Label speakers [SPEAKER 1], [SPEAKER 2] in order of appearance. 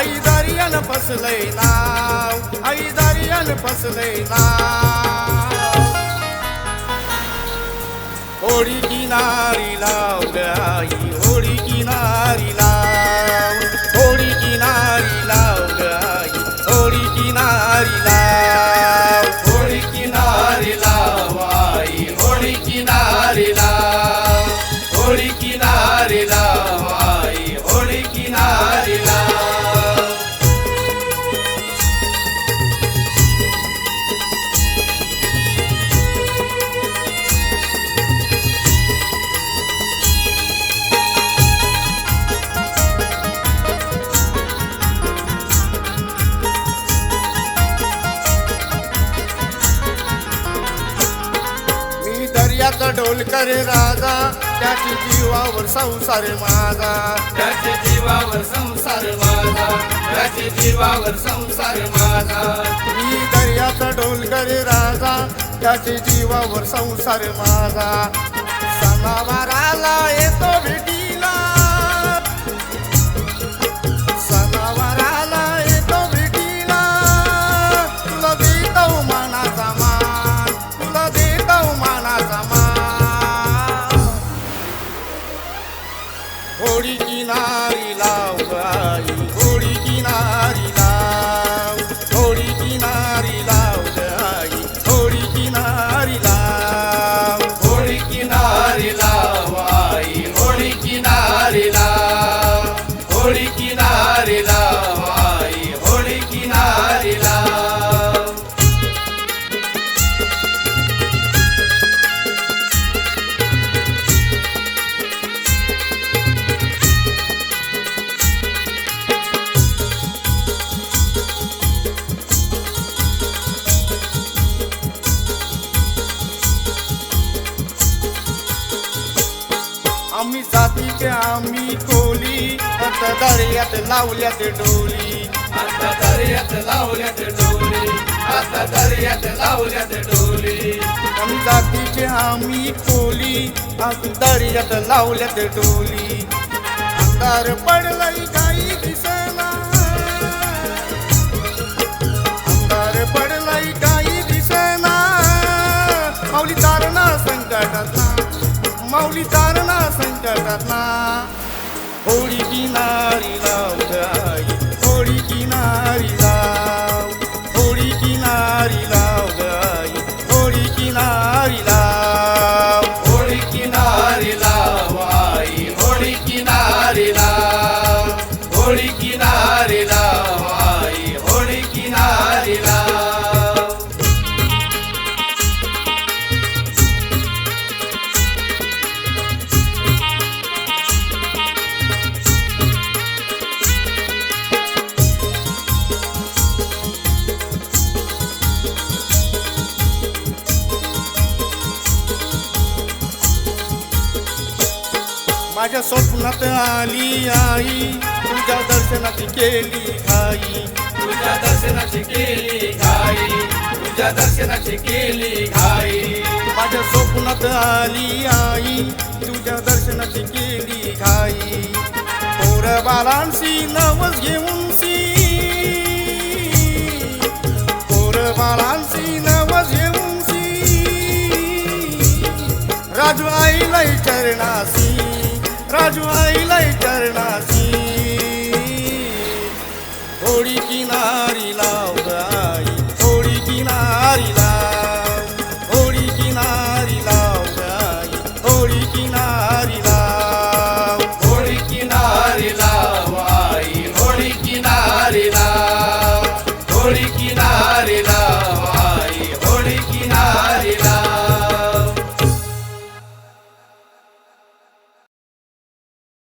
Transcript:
[SPEAKER 1] फसलंय नाव आई दर्यान फसलंय नाव. होडी किनारी लाव आई होळी किनारी लाव. ढोलकर राजा त्याची जीवावर संसार माझा.
[SPEAKER 2] त्याचे जीवावर संसार माझा. त्याचे जीवावर संसार माझा.
[SPEAKER 1] मी दर्याचा ढोलकर राजा त्याची जीवावर संसार माझा. आम्ही जातीचे आम्ही कोली आता दर्यात लावल्यात डोली.
[SPEAKER 2] आता दर्यात लावल्यात डोली. आता दर्यात लावल्यात डोली.
[SPEAKER 1] आम्ही जातीचे आम्ही कोली आता दर्यात लावल्यात डोली. अंधार पडलाय काही दिसना अंधार पडलाय काही दिसना माऊली तारणा संकटात. ना माऊली तारणा संकटात ना किनारी लाव ग आई होडी किनारी लाव होळी किनारी लाव ग आई होडी किनारी लाव
[SPEAKER 2] होळी किनारी लाव आई होळी किनारी लाव होळी
[SPEAKER 1] माझ्या स्वप्नात आली आई. तुझ्या दर्शनाची केली घाई.
[SPEAKER 2] तुझ्या दर्शनाची केली घाई. तुझ्या दर्शनाची केली घाई.
[SPEAKER 1] माझ्या स्वप्नात आली आई. तुझ्या दर्शनाची केली घाई. पोर बालांशी नवस घेऊन सी. पोर बालांशी नवस घेऊन सी. राजू आईलाय चरणासी. राजू आईलाय चरणाची. होळी किनारी लाव ग आई होडी किनारी लाव. होडी किनारी लाव आई किनारी लाव.
[SPEAKER 2] होळी किनारी लाव आई होळी किनारी लाव. होळी किनारी लाव.